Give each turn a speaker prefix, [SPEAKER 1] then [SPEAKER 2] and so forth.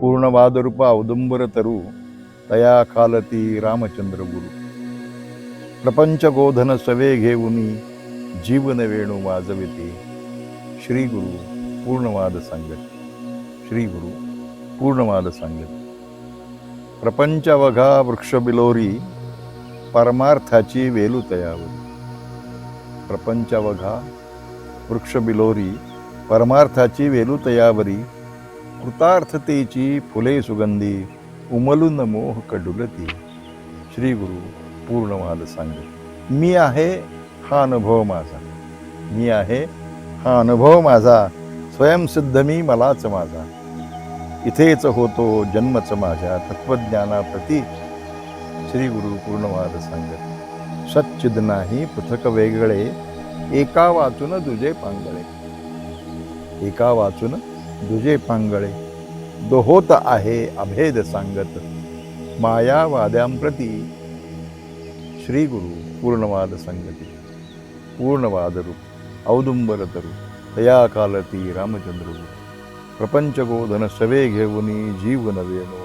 [SPEAKER 1] पूर्णवादरूप औदुंबर तरु तया कालती रामचंद्र गुरु प्रपंच गोधन सवे घेऊनी जीवन वेणू वाजविते। श्री गुरु पूर्णवाद सांगत। श्री गुरु पूर्णवाद सांगत। प्रपंच वघा वृक्षबिलोरी परमार्थाची वेलू तयावरी प्रपंच वघा वृक्षबिलोरी परमार्थाची वेलू तयावरी। कृतार्थतेची फुले सुगंधी उमलून मोह कडुलती. श्री गुरु पूर्णवाद सांग. मी आहे हा अनुभव माझा. मी आहे हा अनुभव माझा. स्वयंसिद्ध मी मलाच माझा. इथेच होतो जन्मच माझ्या तत्वज्ञानाप्रती श्री गुरु पूर्णवाद सांगत सच्चिद नाही पृथक वेगळे. एका वाचून दुजे पांगळे. एका वाचून दुजे पांगळे दोहोत आहे अभेद सांगत मायावाद्यांप्रती श्री गुरु पूर्णवाद संगती पूर्णवाद रूप औदुंबर तरु तया कालती रामचंद्र गुरु प्रपंच गोधन सवे घेऊनी जीवन वेणू